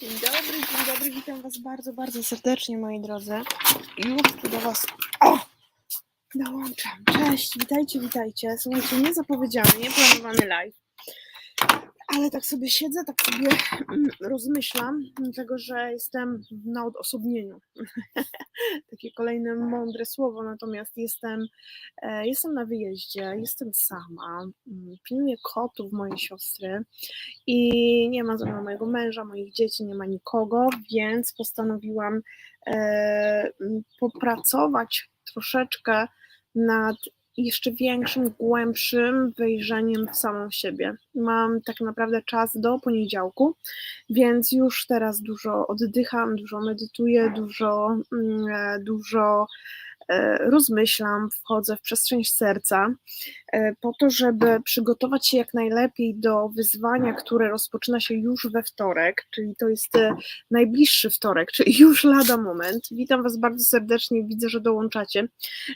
Dzień dobry, dzień dobry, witam Was bardzo, bardzo serdecznie, moi drodzy. Już tu do Was o, dołączam. Cześć, witajcie, witajcie. Słuchajcie, niezapowiedziany, nieplanowany live, ale tak sobie siedzę, tak sobie mm, rozmyślam, dlatego że jestem na odosobnieniu. Takie kolejne mądre słowo, natomiast jestem, e, jestem na wyjeździe, jestem sama, mm, pilnuję kotów mojej siostry i nie ma ze mną mojego męża, moich dzieci, nie ma nikogo, więc postanowiłam e, popracować troszeczkę nad jeszcze większym, głębszym wejrzeniem w samą siebie. Mam tak naprawdę czas do poniedziałku, więc już teraz dużo oddycham, dużo medytuję, dużo, mm, e, dużo rozmyślam, wchodzę w przestrzeń serca, e, po to, żeby przygotować się jak najlepiej do wyzwania, które rozpoczyna się już we wtorek, czyli to jest e, najbliższy wtorek, czyli już lada moment. Witam Was bardzo serdecznie, widzę, że dołączacie.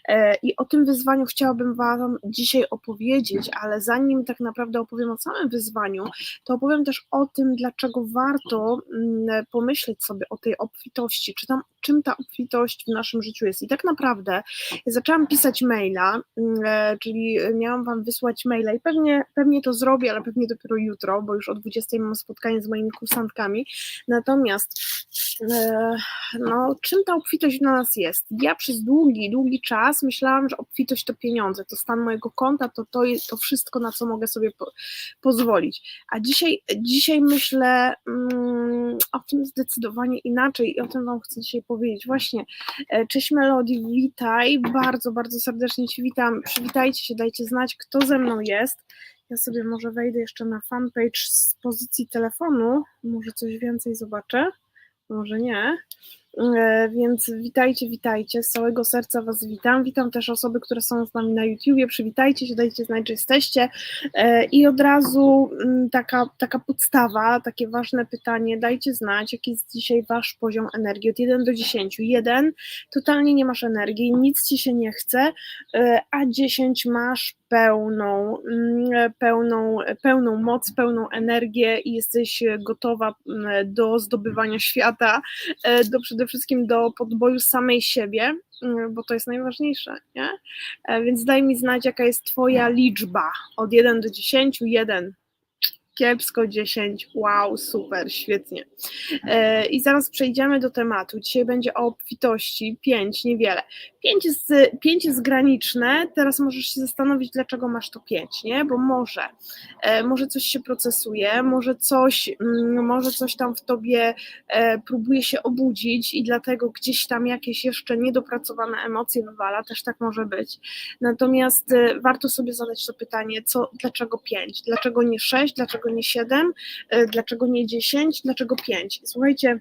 E, I o tym wyzwaniu chciałabym Wam dzisiaj opowiedzieć, ale zanim tak naprawdę opowiem o samym wyzwaniu, to opowiem też o tym, dlaczego warto mm, pomyśleć sobie o tej obfitości, czy tam, czym ta obfitość w naszym życiu jest. I tak naprawdę zaczęłam pisać maila, mm, e, czyli miałam Wam wysłać maila i pewnie, pewnie to zrobię, ale pewnie dopiero jutro, bo już o 20 mam spotkanie z moimi kursantkami. Natomiast no, czym ta obfitość dla nas jest? Ja przez długi, długi czas myślałam, że obfitość to pieniądze, to stan mojego konta, to to, jest, to wszystko, na co mogę sobie po, pozwolić. A dzisiaj, dzisiaj myślę mm, o tym zdecydowanie inaczej i o tym Wam chcę dzisiaj powiedzieć. Właśnie, e, cześć Melody, witaj, bardzo, bardzo serdecznie Ci witam. Przywitajcie się, dajcie znać, kto ze mną jest. Ja sobie może wejdę jeszcze na fanpage z pozycji telefonu, może coś więcej zobaczę, może nie. E, Więc witajcie, witajcie, z całego serca Was witam. Witam też osoby, które są z nami na YouTubie. Przywitajcie się, dajcie znać, że jesteście. E, I od razu mm, taka, taka podstawa, takie ważne pytanie. Dajcie znać, jaki jest dzisiaj Wasz poziom energii od 1 do 10. 1 totalnie nie masz energii, nic Ci się nie chce, e, a 10 masz pełną, mm, pełną, pełną moc, pełną energię i jesteś gotowa mm, do zdobywania świata, e, do przede wszystkim do podboju samej siebie, mm, bo to jest najważniejsze, nie? E, Więc daj mi znać, jaka jest Twoja liczba od 1 do 10, 1. Kiepsko 10, wow, super, świetnie. E, I zaraz przejdziemy do tematu. Dzisiaj będzie o obfitości, 5, niewiele. 5 jest, 5 jest graniczne, teraz możesz się zastanowić, dlaczego masz to 5, nie? Bo może, e, może coś się procesuje, może coś, mm, może coś tam w tobie e, próbuje się obudzić i dlatego gdzieś tam jakieś jeszcze niedopracowane emocje wywala, też tak może być. Natomiast warto sobie zadać to pytanie, co, dlaczego 5, dlaczego nie 6, dlaczego nie 7, e, dlaczego nie 10, dlaczego 5. Słuchajcie,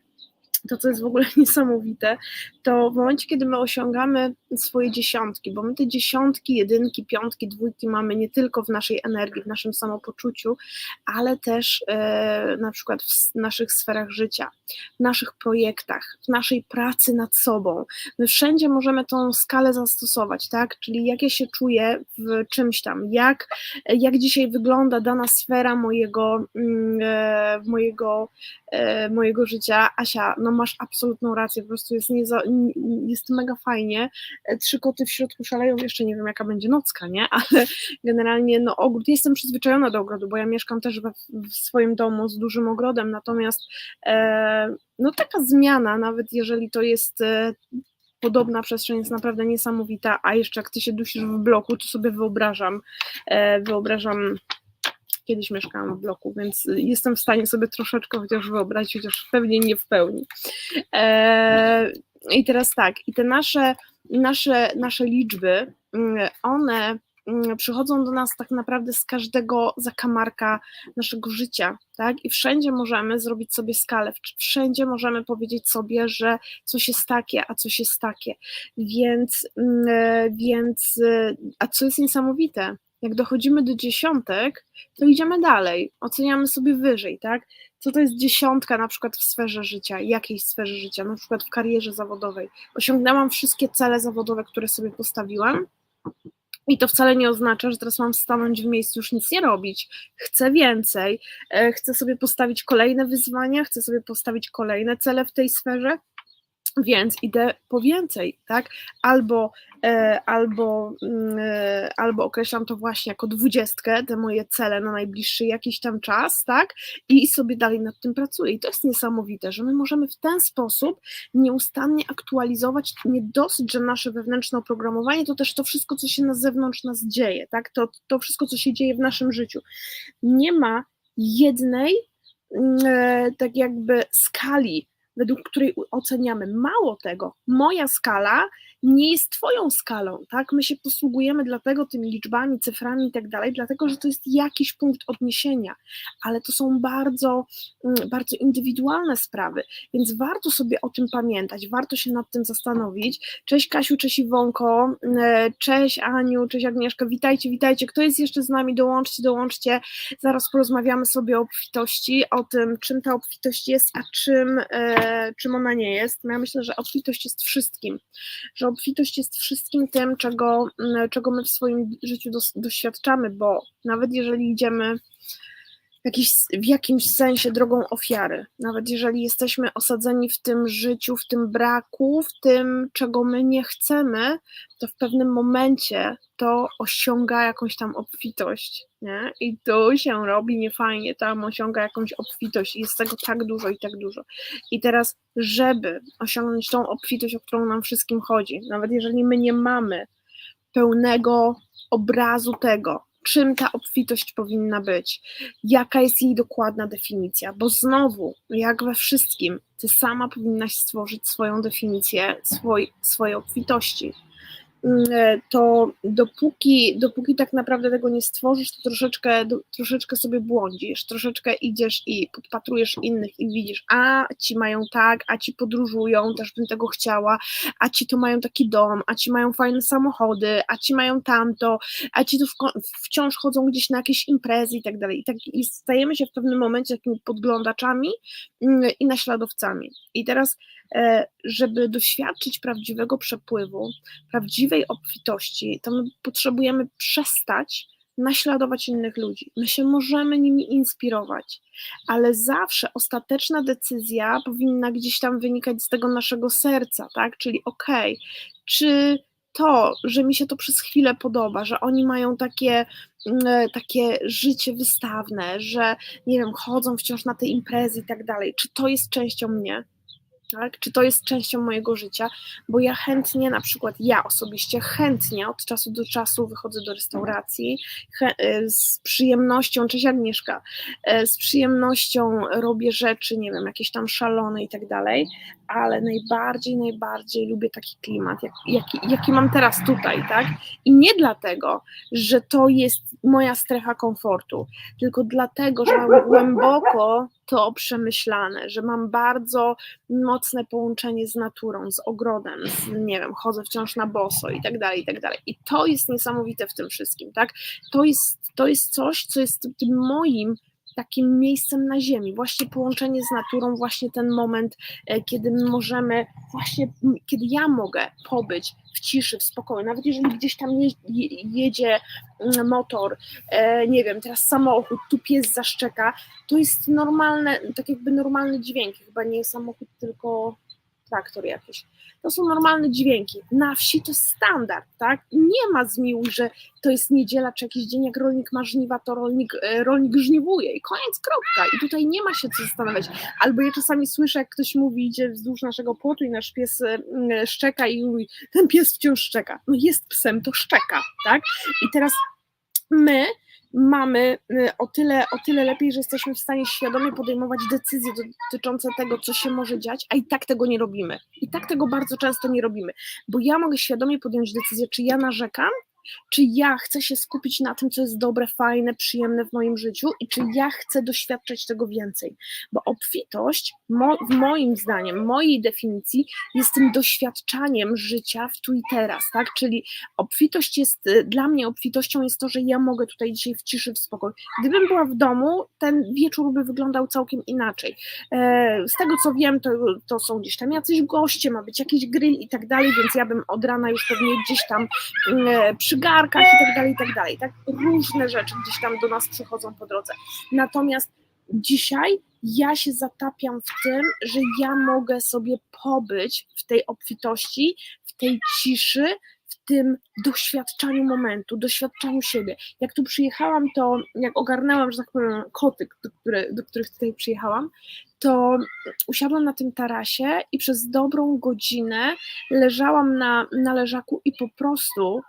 to, co jest w ogóle niesamowite, to w momencie, kiedy my osiągamy swoje dziesiątki, bo my te dziesiątki, jedynki, piątki, dwójki mamy nie tylko w naszej energii, w naszym samopoczuciu, ale też e, na przykład w naszych sferach życia, w naszych projektach, w naszej pracy nad sobą. My wszędzie możemy tą skalę zastosować, tak? Czyli jak ja się czuję w czymś tam, jak, jak dzisiaj wygląda dana sfera mojego, mm, e, mojego, e, mojego życia. Asia, no masz absolutną rację, po prostu jest, nieza, jest mega fajnie. E, Trzy koty w środku szaleją, jeszcze nie wiem jaka będzie nocka, nie? Ale generalnie no ogród, jestem przyzwyczajona do ogrodu, bo ja mieszkam też w swoim domu z dużym ogrodem, natomiast e, no taka zmiana, nawet jeżeli to jest e, podobna przestrzeń jest naprawdę niesamowita, a jeszcze jak ty się dusisz w bloku, to sobie wyobrażam, e, wyobrażam kiedyś mieszkałam w bloku, więc jestem w stanie sobie troszeczkę chociaż wyobrazić, chociaż pewnie nie w pełni. E, I teraz tak, i te nasze, nasze, nasze liczby, mm, one mm, przychodzą do nas tak naprawdę z każdego zakamarka naszego życia, tak? I wszędzie możemy zrobić sobie skalę, wszędzie możemy powiedzieć sobie, że coś jest takie, a coś jest takie. Więc, mm, e, więc e, a co jest niesamowite, jak dochodzimy do dziesiątek, to idziemy dalej, oceniamy sobie wyżej, tak? Co to jest dziesiątka na przykład w sferze życia, jakiejś sferze życia, na przykład w karierze zawodowej. Osiągnęłam wszystkie cele zawodowe, które sobie postawiłam, I to wcale nie oznacza, że teraz mam stanąć w miejscu, już nic nie robić. Chcę więcej, e, chcę sobie postawić kolejne wyzwania, chcę sobie postawić kolejne cele w tej sferze, więc idę po więcej, tak? Albo, e, albo, mm, e, albo określam to właśnie jako dwudziestkę, te moje cele na najbliższy jakiś tam czas, tak? I sobie dalej nad tym pracuję. I to jest niesamowite, że my możemy w ten sposób nieustannie aktualizować nie dosyć, że nasze wewnętrzne oprogramowanie, to też to wszystko, co się na zewnątrz nas dzieje, tak? To, to wszystko, co się dzieje w naszym życiu. Nie ma jednej, mm, e, tak jakby skali, według której oceniamy. Mało tego, moja skala nie jest Twoją skalą, tak? My się posługujemy dlatego tymi liczbami, cyframi i tak dalej, dlatego że to jest jakiś punkt odniesienia, ale to są bardzo, mm, bardzo indywidualne sprawy, więc warto sobie o tym pamiętać, warto się nad tym zastanowić. Cześć Kasiu, cześć Iwonko, mm, cześć Aniu, cześć Agnieszka, witajcie, witajcie. Kto jest jeszcze z nami? Dołączcie, dołączcie. Zaraz porozmawiamy sobie o obfitości, o tym, czym ta obfitość jest, a czym, e, czym ona nie jest. Ja myślę, że obfitość jest wszystkim, że obfitość jest wszystkim tym, czego, mm, czego my w swoim życiu doświadczamy, bo nawet jeżeli idziemy jakiś, w jakimś sensie drogą ofiary, nawet jeżeli jesteśmy osadzeni w tym życiu, w tym braku, w tym, czego my nie chcemy, to w pewnym momencie to osiąga jakąś tam obfitość, nie? I tu się robi niefajnie, tam osiąga jakąś obfitość i jest tego tak dużo i tak dużo. I teraz, żeby osiągnąć tą obfitość, o którą nam wszystkim chodzi, nawet jeżeli my nie mamy pełnego obrazu tego, czym ta obfitość powinna być, jaka jest jej dokładna definicja, bo znowu, jak we wszystkim, ty sama powinnaś stworzyć swoją definicję swoj, swojej obfitości to dopóki, dopóki tak naprawdę tego nie stworzysz, to troszeczkę, troszeczkę sobie błądzisz, troszeczkę idziesz i podpatrujesz innych i widzisz, a ci mają tak, a ci podróżują, też bym tego chciała, a ci to mają taki dom, a ci mają fajne samochody, a ci mają tamto, a ci tu wciąż chodzą gdzieś na jakieś imprezy i tak dalej. I, tak, i stajemy się w pewnym momencie takimi podglądaczami mm, i naśladowcami. I teraz E, żeby doświadczyć prawdziwego przepływu, prawdziwej obfitości, to my potrzebujemy przestać naśladować innych ludzi. My się możemy nimi inspirować, ale zawsze ostateczna decyzja powinna gdzieś tam wynikać z tego naszego serca, tak? Czyli okej, okay, czy to, że mi się to przez chwilę podoba, że oni mają takie, mm, e, takie życie wystawne, że nie wiem, chodzą wciąż na te imprezy i tak dalej, czy to jest częścią mnie? Tak? Czy to jest częścią mojego życia? Bo ja chętnie, na przykład ja osobiście chętnie od czasu do czasu wychodzę do restauracji e, z przyjemnością, cześć Agnieszka, e, z przyjemnością robię rzeczy, nie wiem, jakieś tam szalone i tak dalej, ale najbardziej, najbardziej lubię taki klimat, jak, jaki, jaki mam teraz tutaj, tak? I nie dlatego, że to jest moja strefa komfortu, tylko dlatego, że mam głęboko to przemyślane, że mam bardzo mocne połączenie z naturą, z ogrodem, z, nie wiem, chodzę wciąż na boso i tak dalej, i tak dalej. I to jest niesamowite w tym wszystkim, tak? To jest, to jest coś, co jest tym moim takim miejscem na ziemi, właśnie połączenie z naturą, właśnie ten moment, e, kiedy możemy, właśnie kiedy ja mogę pobyć w ciszy, w spokoju, nawet jeżeli gdzieś tam jedzie mm, motor, e, nie wiem, teraz samochód, tu pies zaszczeka, to jest normalne, tak jakby normalny dźwięk, chyba nie samochód, tylko traktor jakiś to są normalne dźwięki. Na wsi to standard, tak? Nie ma zmiłuj, że to jest niedziela czy jakiś dzień, jak rolnik ma żniwa, to rolnik, e, rolnik żniwuje i koniec, kropka. I tutaj nie ma się co zastanawiać. Albo ja czasami słyszę, jak ktoś mówi, idzie wzdłuż naszego płotu i nasz pies e, szczeka i mówi, ten pies wciąż szczeka. No jest psem, to szczeka, tak? I teraz my mamy y, o tyle, o tyle lepiej, że jesteśmy w stanie świadomie podejmować decyzje dotyczące tego, co się może dziać, a i tak tego nie robimy. I tak tego bardzo często nie robimy, bo ja mogę świadomie podjąć decyzję, czy ja narzekam, czy ja chcę się skupić na tym, co jest dobre, fajne, przyjemne w moim życiu i czy ja chcę doświadczać tego więcej. Bo obfitość, mo, moim zdaniem, mojej definicji, jest tym doświadczaniem życia w tu i teraz, tak? Czyli obfitość jest, y, dla mnie obfitością jest to, że ja mogę tutaj dzisiaj w ciszy, w spokoju. Gdybym była w domu, ten wieczór by wyglądał całkiem inaczej. E, z tego co wiem, to, to są gdzieś tam jacyś goście, ma być jakiś grill i tak dalej, więc ja bym od rana już pewnie gdzieś tam mm, e, przy przygarkach i tak dalej, i tak dalej. Tak? Różne rzeczy gdzieś tam do nas przychodzą po drodze. Natomiast dzisiaj ja się zatapiam w tym, że ja mogę sobie pobyć w tej obfitości, w tej ciszy, w tym doświadczaniu momentu, doświadczaniu siebie. Jak tu przyjechałam, to jak ogarnęłam, że tak powiem, koty, do, które, do których tutaj przyjechałam, to usiadłam na tym tarasie i przez dobrą godzinę leżałam na, na leżaku i po prostu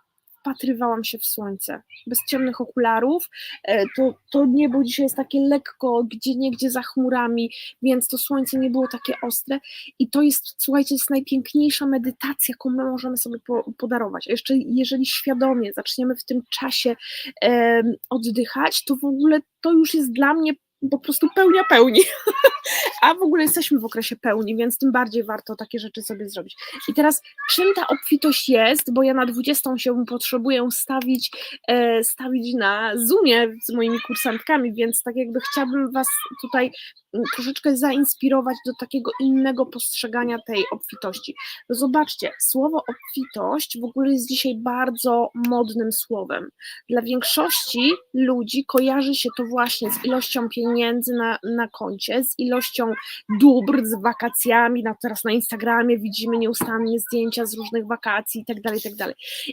wpatrywałam się w słońce. Bez ciemnych okularów. E, To, to niebo dzisiaj jest takie lekko, gdzie niegdzie za chmurami, więc to słońce nie było takie ostre. I to jest, słuchajcie, jest najpiękniejsza medytacja, jaką my możemy sobie po, podarować. A jeszcze jeżeli świadomie zaczniemy w tym czasie em, oddychać, to w ogóle to już jest dla mnie po prostu pełnia pełni. A w ogóle jesteśmy w okresie pełni, więc tym bardziej warto takie rzeczy sobie zrobić. I teraz, czym ta obfitość jest, bo ja na 20 się potrzebuję stawić, e, stawić na Zoomie z moimi kursantkami, więc tak jakby chciałabym Was tutaj mm, troszeczkę zainspirować do takiego innego postrzegania tej obfitości. No zobaczcie, słowo obfitość w ogóle jest dzisiaj bardzo modnym słowem. Dla większości ludzi kojarzy się to właśnie z ilością pieniędzy na, na koncie, z ilością dóbr, z wakacjami. No teraz na Instagramie widzimy nieustannie zdjęcia z różnych wakacji i tak dalej, i tak.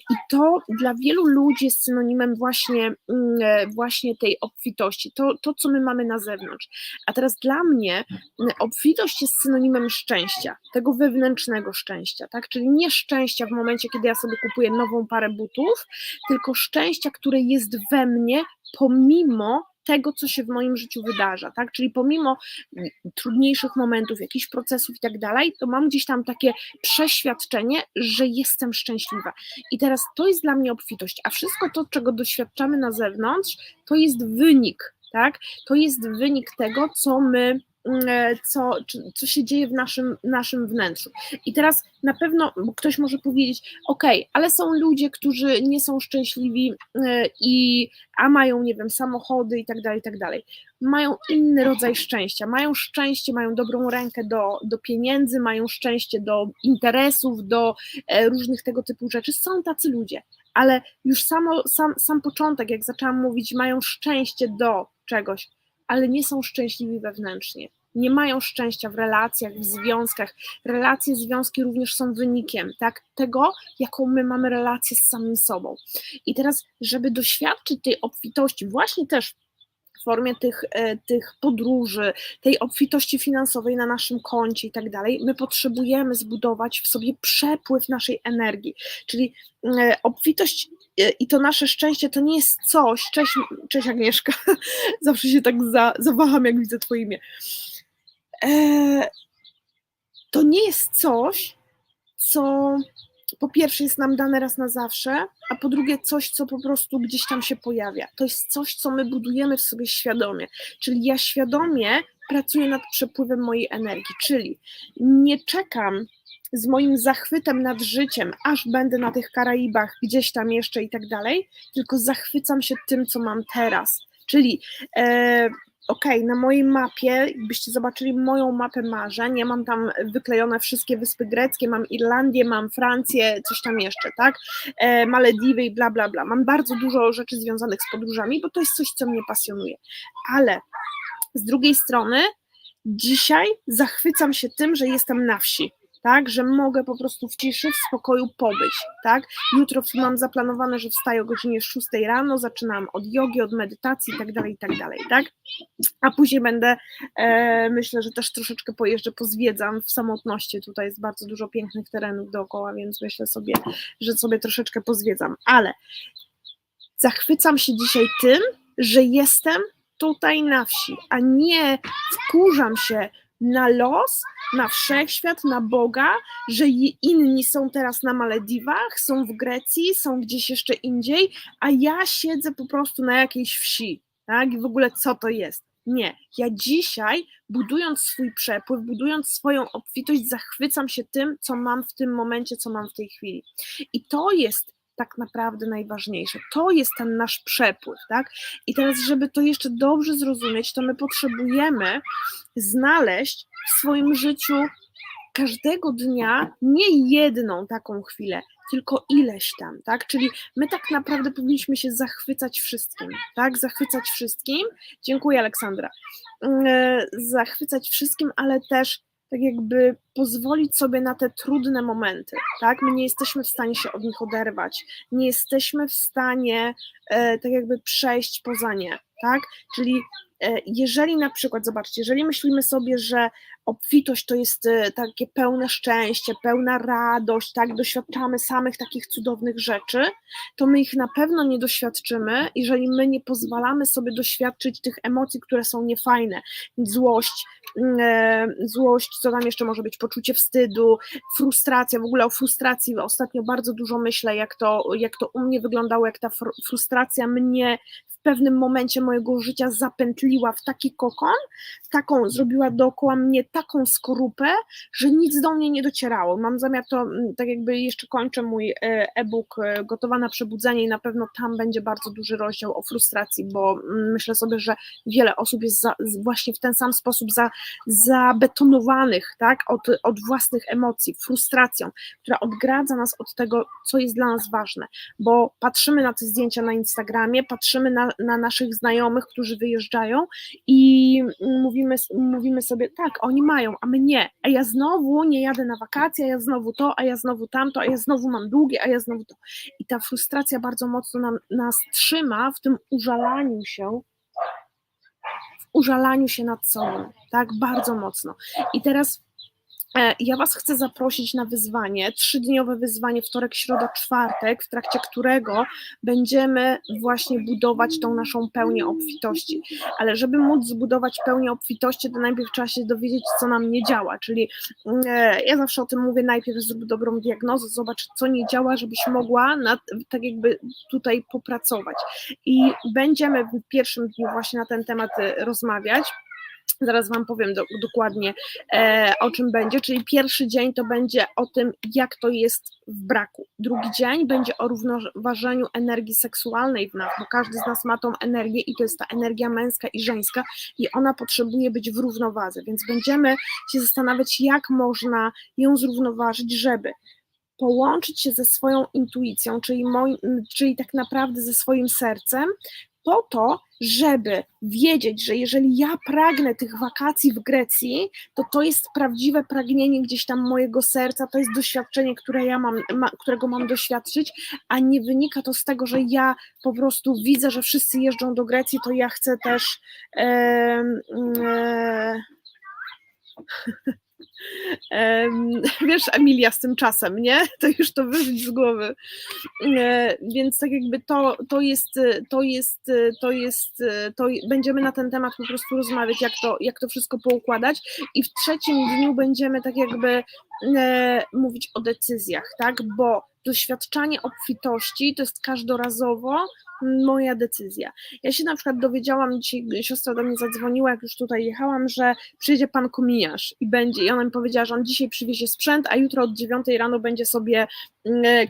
I to dla wielu ludzi jest synonimem właśnie, mm, e, właśnie tej obfitości, to, to, co my mamy na zewnątrz. A teraz dla mnie mm, obfitość jest synonimem szczęścia, tego wewnętrznego szczęścia, tak? Czyli nie szczęścia w momencie, kiedy ja sobie kupuję nową parę butów, tylko szczęścia, które jest we mnie pomimo tego, co się w moim życiu wydarza, tak? Czyli pomimo mm, trudniejszych momentów, jakichś procesów i tak dalej, to mam gdzieś tam takie przeświadczenie, że jestem szczęśliwa. I teraz to jest dla mnie obfitość, a wszystko to, czego doświadczamy na zewnątrz, to jest wynik, tak? To jest wynik tego, co my co, czy- co się dzieje w naszym, naszym wnętrzu. I teraz na pewno ktoś może powiedzieć, ok, ale są ludzie, którzy nie są szczęśliwi e, i a mają, nie wiem, samochody i tak dalej, i tak dalej. Mają inny rodzaj szczęścia. Mają szczęście, mają dobrą rękę do, do pieniędzy, mają szczęście do interesów, do e, różnych tego typu rzeczy. Są tacy ludzie, ale już samo, sam, sam początek, jak zaczęłam mówić, mają szczęście do czegoś, ale nie są szczęśliwi wewnętrznie. Nie mają szczęścia w relacjach, w związkach. Relacje, związki również są wynikiem tak, tego, jaką my mamy relację z samym sobą. I teraz, żeby doświadczyć tej obfitości, właśnie też w formie tych, e, tych podróży, tej obfitości finansowej na naszym koncie i tak dalej, my potrzebujemy zbudować w sobie przepływ naszej energii. Czyli e, obfitość e, i to nasze szczęście to nie jest coś. Cześć, cześć Agnieszka. Zawsze się tak za, zawaham, jak widzę Twoje imię. To nie jest coś, co po pierwsze jest nam dane raz na zawsze, a po drugie coś, co po prostu gdzieś tam się pojawia. To jest coś, co my budujemy w sobie świadomie. Czyli ja świadomie pracuję nad przepływem mojej energii, czyli nie czekam z moim zachwytem nad życiem, aż będę na tych Karaibach gdzieś tam jeszcze i tak dalej, tylko zachwycam się tym, co mam teraz. Czyli e, okej, na mojej mapie, jakbyście zobaczyli moją mapę marzeń, ja mam tam wyklejone wszystkie wyspy greckie, mam Irlandię, mam Francję, coś tam jeszcze, tak, e, Malediwy i bla, bla, bla. Mam bardzo dużo rzeczy związanych z podróżami, bo to jest coś, co mnie pasjonuje. Ale z drugiej strony, dzisiaj zachwycam się tym, że jestem na wsi. Tak, że mogę po prostu w ciszy, w spokoju pobyć, tak? Jutro mam zaplanowane, że wstaję o godzinie 6 rano, zaczynam od jogi, od medytacji i tak dalej, i tak dalej, tak? A później będę, e, myślę, że też troszeczkę pojeżdżę, pozwiedzam w samotności, tutaj jest bardzo dużo pięknych terenów dookoła, więc myślę sobie, że sobie troszeczkę pozwiedzam, ale zachwycam się dzisiaj tym, że jestem tutaj na wsi, a nie wkurzam się na los, na wszechświat, na Boga, że inni są teraz na Malediwach, są w Grecji, są gdzieś jeszcze indziej, a ja siedzę po prostu na jakiejś wsi, tak? I w ogóle co to jest? Nie, ja dzisiaj, budując swój przepływ, budując swoją obfitość, zachwycam się tym, co mam w tym momencie, co mam w tej chwili. I to jest tak naprawdę najważniejsze. To jest ten nasz przepływ, tak? I teraz, żeby to jeszcze dobrze zrozumieć, to my potrzebujemy znaleźć w swoim życiu każdego dnia nie jedną taką chwilę, tylko ileś tam, tak? Czyli my tak naprawdę powinniśmy się zachwycać wszystkim, tak? Zachwycać wszystkim. Dziękuję, Aleksandra. Yy, Zachwycać wszystkim, ale też tak jakby pozwolić sobie na te trudne momenty, tak? My nie jesteśmy w stanie się od nich oderwać, nie jesteśmy w stanie e, tak jakby przejść poza nie, tak? Czyli e, jeżeli na przykład, zobaczcie, jeżeli myślimy sobie, że obfitość to jest e, takie pełne szczęście, pełna radość, tak, doświadczamy samych takich cudownych rzeczy, to my ich na pewno nie doświadczymy, jeżeli my nie pozwalamy sobie doświadczyć tych emocji, które są niefajne, złość, mm, e, złość, co tam jeszcze może być, poczucie wstydu, frustracja, w ogóle o frustracji ostatnio bardzo dużo myślę, jak to, jak to u mnie wyglądało, jak ta fr- frustracja mnie w pewnym momencie mojego życia zapętliła w taki kokon, taką, zrobiła dookoła mnie taką skorupę, że nic do mnie nie docierało. Mam zamiar to, mm, tak jakby jeszcze kończę mój e, e-book e, Gotowa na przebudzenie i na pewno tam będzie bardzo duży rozdział o frustracji, bo mm, myślę sobie, że wiele osób jest za, właśnie w ten sam sposób za, zabetonowanych, tak, od, od własnych emocji, frustracją, która odgradza nas od tego, co jest dla nas ważne, bo patrzymy na te zdjęcia na Instagramie, patrzymy na, na naszych znajomych, którzy wyjeżdżają i mówimy, mówimy sobie, tak, oni mają, a my nie, a ja znowu nie jadę na wakacje, a ja znowu to, a ja znowu tamto, a ja znowu mam długie, a ja znowu to. I ta frustracja bardzo mocno nam, nas trzyma w tym użalaniu się, w użalaniu się nad sobą, tak, bardzo mocno. I teraz Ja Was chcę zaprosić na wyzwanie, trzydniowe wyzwanie, wtorek, środa, czwartek, w trakcie którego będziemy właśnie budować tą naszą pełnię obfitości. Ale żeby móc zbudować pełnię obfitości, to najpierw trzeba się dowiedzieć, co nam nie działa. Czyli e, ja zawsze o tym mówię, najpierw zrób dobrą diagnozę, zobacz, co nie działa, żebyś mogła nad, tak jakby tutaj popracować. I będziemy w pierwszym dniu właśnie na ten temat e, rozmawiać. Zaraz Wam powiem do, dokładnie e, o czym będzie, czyli pierwszy dzień to będzie o tym, jak to jest w braku. Drugi dzień będzie o równoważeniu energii seksualnej w nas, bo każdy z nas ma tą energię i to jest ta energia męska i żeńska i ona potrzebuje być w równowadze, więc będziemy się zastanawiać, jak można ją zrównoważyć, żeby połączyć się ze swoją intuicją, czyli, czyli tak naprawdę ze swoim sercem, po to, żeby wiedzieć, że jeżeli ja pragnę tych wakacji w Grecji, to to jest prawdziwe pragnienie gdzieś tam mojego serca, to jest doświadczenie, które ja mam, ma, którego mam doświadczyć, a nie wynika to z tego, że ja po prostu widzę, że wszyscy jeżdżą do Grecji, to ja chcę też. E, e, wiesz, Emilia z tym czasem, nie? To już to wyrzuć z głowy. E, Więc tak jakby to, to jest, to jest, to jest, to będziemy na ten temat po prostu rozmawiać, jak to, jak to wszystko poukładać i w trzecim dniu będziemy tak jakby e, mówić o decyzjach, tak? Bo doświadczanie obfitości to jest każdorazowo moja decyzja. Ja się na przykład dowiedziałam, dzisiaj siostra do mnie zadzwoniła, jak już tutaj jechałam, że przyjedzie pan kominiarz i będzie, i ona mi powiedziała, że on dzisiaj przywiezie sprzęt, a jutro od 9 rano będzie sobie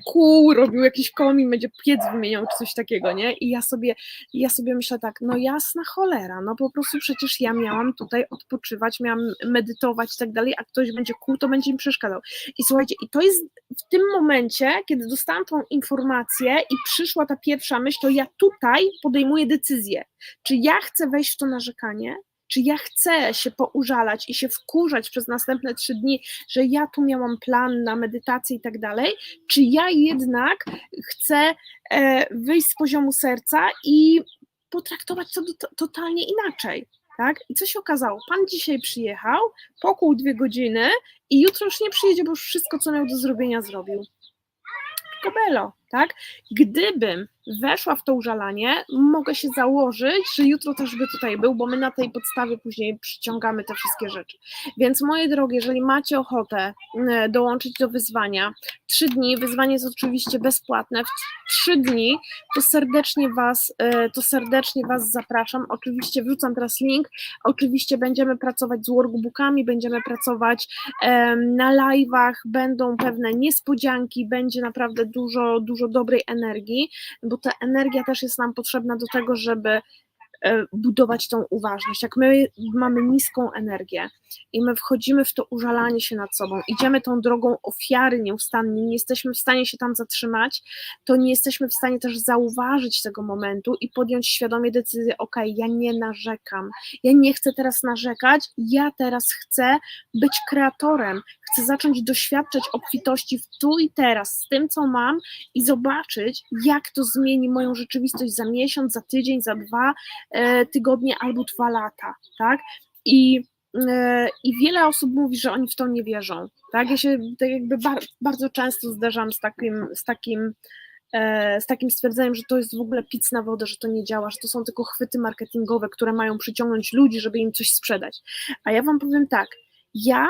kół robił jakiś komin, będzie piec wymieniał czy coś takiego, nie? I ja sobie, ja sobie myślę tak, no jasna cholera, no po prostu przecież ja miałam tutaj odpoczywać, miałam medytować i tak dalej, a ktoś będzie kół, to będzie im przeszkadzał. I słuchajcie, i to jest w tym momencie, kiedy dostałam tą informację i przyszła ta pierwsza myśl, to ja tutaj podejmuję decyzję, czy ja chcę wejść w to narzekanie, czy ja chcę się poużalać i się wkurzać przez następne trzy dni, że ja tu miałam plan na medytację i tak dalej, czy ja jednak chcę e, wyjść z poziomu serca i potraktować to totalnie inaczej. Tak? I co się okazało? Pan dzisiaj przyjechał, pokół dwie godziny i jutro już nie przyjedzie, bo już wszystko, co miał do zrobienia, zrobił. Kobelo, tak? Gdybym weszła w to użalanie, mogę się założyć, że jutro też by tutaj był, bo my na tej podstawie później przyciągamy te wszystkie rzeczy. Więc moje drogie, jeżeli macie ochotę dołączyć do wyzwania, trzy dni, wyzwanie jest oczywiście bezpłatne, w trzy dni, to serdecznie was, e, to serdecznie was zapraszam. Oczywiście wrzucam teraz link, oczywiście będziemy pracować z workbookami, będziemy pracować na live'ach, będą pewne niespodzianki, będzie naprawdę dużo, dużo dobrej energii, bo ta energia też jest nam potrzebna do tego, żeby e, budować tą uważność. Jak my mamy niską energię, i my wchodzimy w to użalanie się nad sobą, idziemy tą drogą ofiary nieustannie, nie jesteśmy w stanie się tam zatrzymać, to nie jesteśmy w stanie też zauważyć tego momentu i podjąć świadomie decyzję, ok, ja nie narzekam, ja nie chcę teraz narzekać, ja teraz chcę być kreatorem, chcę zacząć doświadczać obfitości w tu i teraz, z tym, co mam i zobaczyć, jak to zmieni moją rzeczywistość za miesiąc, za tydzień, za dwa e, tygodnie albo dwa lata, tak? I, I wiele osób mówi, że oni w to nie wierzą, tak? Ja się tak jakby bar, bardzo często zderzam z takim, z takim e, z takim stwierdzeniem, że to jest w ogóle pic na wodę, że to nie działa, że to są tylko chwyty marketingowe, które mają przyciągnąć ludzi, żeby im coś sprzedać. A ja wam powiem tak, ja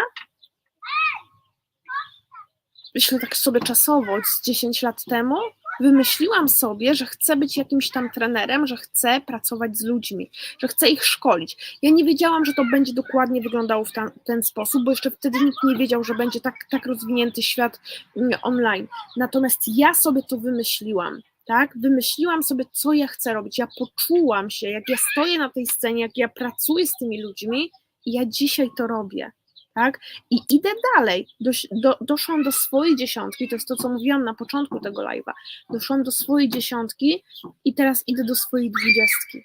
myślę tak sobie czasowo, z 10 lat temu, wymyśliłam sobie, że chcę być jakimś tam trenerem, że chcę pracować z ludźmi, że chcę ich szkolić. Ja nie wiedziałam, że to będzie dokładnie wyglądało w ta, ten sposób, bo jeszcze wtedy nikt nie wiedział, że będzie tak, tak rozwinięty świat mm, online. Natomiast ja sobie to wymyśliłam. Tak, wymyśliłam sobie, co ja chcę robić. Ja poczułam się, jak ja stoję na tej scenie, jak ja pracuję z tymi ludźmi, i ja dzisiaj to robię tak? I idę dalej, do, doszłam do swojej dziesiątki, to jest to, co mówiłam na początku tego live'a, doszłam do swojej dziesiątki i teraz idę do swojej dwudziestki.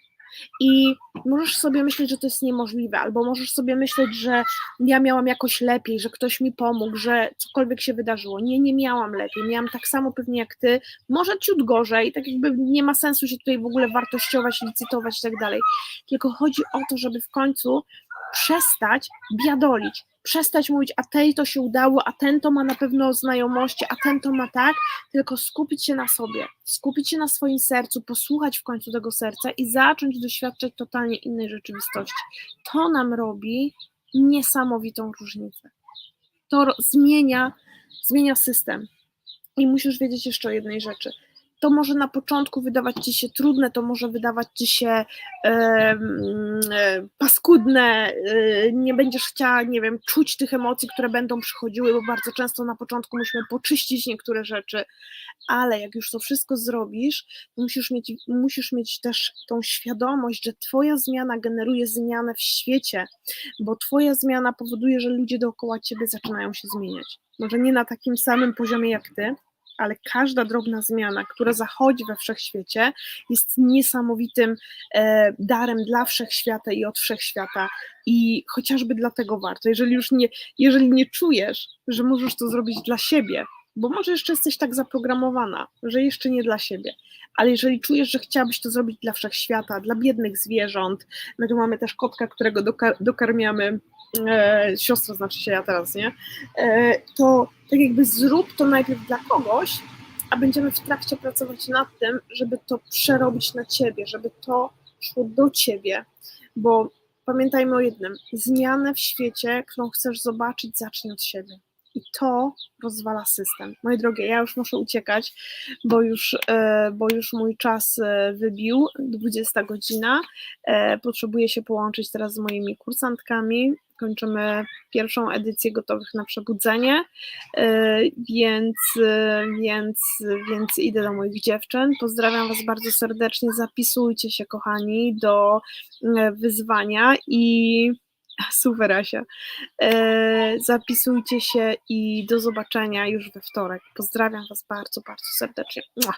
I możesz sobie myśleć, że to jest niemożliwe, albo możesz sobie myśleć, że ja miałam jakoś lepiej, że ktoś mi pomógł, że cokolwiek się wydarzyło. Nie, nie miałam lepiej. Miałam tak samo pewnie jak ty, może ciut gorzej, tak jakby nie ma sensu się tutaj w ogóle wartościować, licytować i tak dalej. Tylko chodzi o to, żeby w końcu przestać biadolić, przestać mówić, a tej to się udało, a ten to ma na pewno znajomości, a ten to ma tak, tylko skupić się na sobie, skupić się na swoim sercu, posłuchać w końcu tego serca i zacząć doświadczać totalnie innej rzeczywistości. To nam robi niesamowitą różnicę. To zmienia, zmienia system. I musisz wiedzieć jeszcze o jednej rzeczy. To może na początku wydawać ci się trudne, to może wydawać ci się e, e, paskudne, e, nie będziesz chciała, nie wiem, czuć tych emocji, które będą przychodziły, bo bardzo często na początku musimy poczyścić niektóre rzeczy, ale jak już to wszystko zrobisz, musisz mieć, musisz mieć też tą świadomość, że Twoja zmiana generuje zmianę w świecie, bo Twoja zmiana powoduje, że ludzie dookoła Ciebie zaczynają się zmieniać. Może nie na takim samym poziomie jak Ty, ale każda drobna zmiana, która zachodzi we wszechświecie, jest niesamowitym e, darem dla wszechświata i od wszechświata. I chociażby dlatego warto, jeżeli już nie, jeżeli nie czujesz, że możesz to zrobić dla siebie, bo może jeszcze jesteś tak zaprogramowana, że jeszcze nie dla siebie, ale jeżeli czujesz, że chciałabyś to zrobić dla wszechświata, dla biednych zwierząt, my tu mamy też kotka, którego doka- dokarmiamy, e, siostra znaczy się ja teraz, nie? E, to tak jakby zrób to najpierw dla kogoś, a będziemy w trakcie pracować nad tym, żeby to przerobić na ciebie, żeby to szło do ciebie, bo pamiętajmy o jednym, zmianę w świecie, którą chcesz zobaczyć, zacznij od siebie. I to rozwala system. Moje drogie, ja już muszę uciekać, bo już, e, bo już mój czas e, wybił, 20 godzina. E, Potrzebuję się połączyć teraz z moimi kursantkami. Kończymy pierwszą edycję gotowych na przebudzenie, więc, więc, więc idę do moich dziewczyn. Pozdrawiam Was bardzo serdecznie. Zapisujcie się, kochani, do wyzwania i super Asia. E, zapisujcie się i do zobaczenia już we wtorek. Pozdrawiam Was bardzo, bardzo serdecznie. Mua.